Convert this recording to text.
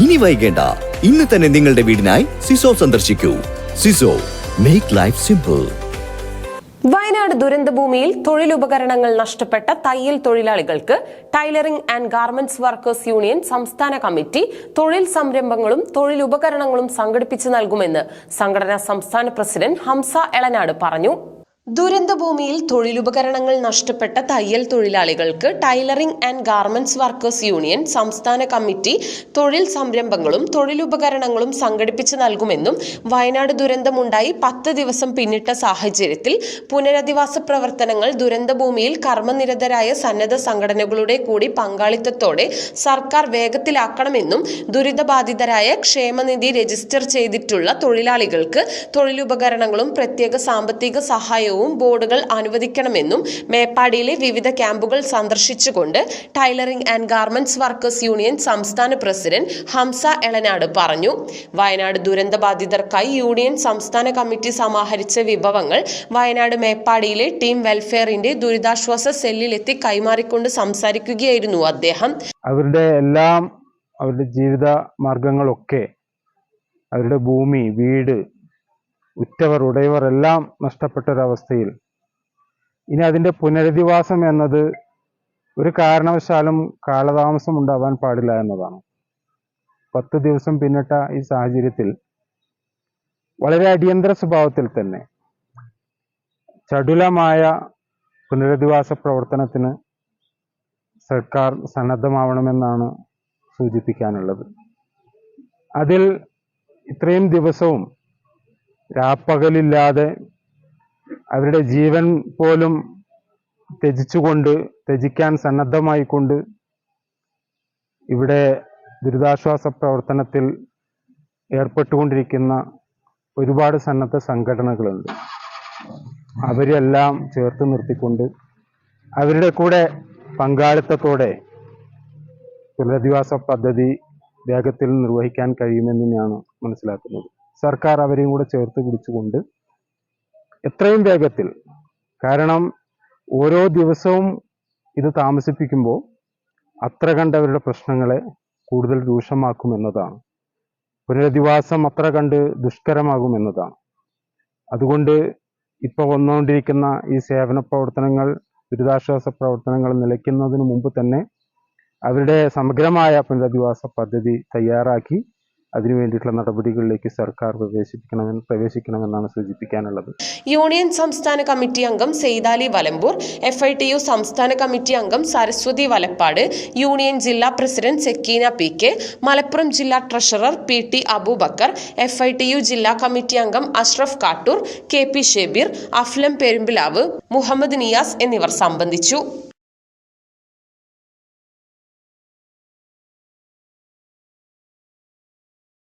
ഇനി വൈകേണ്ട. ഇന്ന് തന്നെ നിങ്ങളുടെ വീടിനായി സിസോ സന്ദർശിക്കൂ. Siso make life simple Wayanad ദുരന്തഭൂമിയിൽ തൊഴിലുപകരണങ്ങൾ നഷ്ടപ്പെട്ട തയ്യൽ തൊഴിലാളികൾക്ക് tailoring and garments workers union സംസ്ഥാന കമ്മിറ്റി തൊഴിൽ സംരംഭങ്ങളും തൊഴിലുപകരണങ്ങളും സംഘടിപ്പിച്ചു നൽകുമെന്ന് സംഘടനാ സംസ്ഥാന പ്രസിഡന്റ് ഹംസ എളനാട് പറഞ്ഞു. ദുരന്തഭൂമിയിൽ തൊഴിലുപകരണങ്ങൾ നഷ്ടപ്പെട്ട തയ്യൽ തൊഴിലാളികൾക്ക് tailoring and garments workers union സംസ്ഥാന കമ്മിറ്റി തൊഴിൽ സംരംഭങ്ങളും തൊഴിലുപകരണങ്ങളും സംഘടിപ്പിച്ച് നൽകുമെന്നും വയനാട് ദുരന്തമുണ്ടായി പത്ത് ദിവസം പിന്നിട്ട സാഹചര്യത്തിൽ പുനരധിവാസ പ്രവർത്തനങ്ങൾ ദുരന്തഭൂമിയിൽ കർമ്മനിരതരായ സന്നദ്ധ സംഘടനകളുടെ കൂടി പങ്കാളിത്തത്തോടെ സർക്കാർ വേഗത്തിലാക്കണമെന്നും ദുരിതബാധിതരായ ക്ഷേമനിധി രജിസ്റ്റർ ചെയ്തിട്ടുള്ള തൊഴിലാളികൾക്ക് തൊഴിലുപകരണങ്ങളും പ്രത്യേക സാമ്പത്തിക സഹായവും ബോർഡുകൾ അനുവദിക്കണമെന്നും മേപ്പാടിയിലെ വിവിധ ക്യാമ്പുകൾ സന്ദർശിച്ചുകൊണ്ട് tailoring and garments workers union സംസ്ഥാന പ്രസിഡന്റ് ഹംസ എളനാട് പറഞ്ഞു. വയനാട് ദുരന്ത ബാധിതർക്കായി യൂണിയൻ സംസ്ഥാന കമ്മിറ്റി സമാഹരിച്ച വിഭവങ്ങൾ വയനാട് മേപ്പാടിയിലെ ടീം വെൽഫെയറിന്റെ ദുരിതാശ്വാസ സെല്ലിലെത്തി കൈമാറിക്കൊണ്ട് സംസാരിക്കുകയായിരുന്നു അദ്ദേഹം. അവരുടെ എല്ലാം അവരുടെ ജീവിത മാർഗങ്ങളൊക്കെ അവരുടെ ഭൂമി വീട് ഉറ്റവർ ഉടയവർ എല്ലാം നഷ്ടപ്പെട്ട ഒരവസ്ഥയിൽ ഇനി അതിന്റെ പുനരധിവാസം എന്നത് ഒരു കാരണവശാലും കാലതാമസം ഉണ്ടാവാൻ പാടില്ല എന്നതാണ്. പത്ത് ദിവസം പിന്നിട്ട ഈ സാഹചര്യത്തിൽ വളരെ അടിയന്തര സ്വഭാവത്തിൽ തന്നെ ചടുലമായ പുനരധിവാസ പ്രവർത്തനത്തിന് സർക്കാർ സന്നദ്ധമാവണമെന്നാണ് സൂചിപ്പിക്കാനുള്ളത്. അതിൽ ഇത്രയും ദിവസവും രാപ്പകലില്ലാതെ അവരുടെ ജീവൻ പോലും ത്യജിച്ചുകൊണ്ട് ത്യജിക്കാൻ സന്നദ്ധമായിക്കൊണ്ട് ഇവിടെ ദുരിതാശ്വാസ പ്രവർത്തനത്തിൽ ഏർപ്പെട്ടുകൊണ്ടിരിക്കുന്ന ഒരുപാട് സന്നദ്ധ സംഘടനകളുണ്ട്. അവരെല്ലാം ചേർത്ത് നിർത്തിക്കൊണ്ട് അവരുടെ കൂടെ പങ്കാളിത്തത്തോടെ പുനരധിവാസ പദ്ധതി വേഗത്തിൽ നിർവഹിക്കാൻ കഴിയുമെന്ന് തന്നെയാണ് മനസ്സിലാക്കുന്നത്. സർക്കാർ അവരെയും കൂടെ ചേർത്ത് പിടിച്ചുകൊണ്ട് എത്രയും വേഗത്തിൽ കാരണം ഓരോ ദിവസവും ഇത് താമസിപ്പിക്കുമ്പോൾ അത്ര കണ്ട് അവരുടെ പ്രശ്നങ്ങളെ കൂടുതൽ രൂക്ഷമാക്കുമെന്നതാണ്. പുനരധിവാസം അത്ര കണ്ട് ദുഷ്കരമാകുമെന്നതാണ്. അതുകൊണ്ട് ഇപ്പോൾ വന്നുകൊണ്ടിരിക്കുന്ന ഈ സേവന പ്രവർത്തനങ്ങൾ ദുരിതാശ്വാസ പ്രവർത്തനങ്ങൾ നിലയ്ക്കുന്നതിന് മുമ്പ് തന്നെ അവരുടെ സമഗ്രമായ പുനരധിവാസ പദ്ധതി തയ്യാറാക്കി അതിനു വേണ്ടിയിട്ടുള്ള നടപടികളിലേക്ക് സർക്കാർ പ്രവേശിപ്പിക്കണമെന്ന് പ്രവേശിക്കണമെന്നാണ് സൂചിപ്പിക്കാനുള്ളത്. യൂണിയൻ സംസ്ഥാന കമ്മിറ്റി അംഗം Saithali Valamboor F I T U സംസ്ഥാന കമ്മിറ്റി അംഗം സരസ്വതി വലപ്പാട് യൂണിയൻ ജില്ലാ president Sakeena P K Malappuram ജില്ലാ treasurer P T Abubakar F I T U ജില്ലാ കമ്മിറ്റി അംഗം അഷ്റഫ് കാട്ടൂർ കെ പി ഷെബീർ അഫ്ലം പെരുമ്പിലാവ് മുഹമ്മദ് നിയാസ് എന്നിവർ സംബന്ധിച്ചു.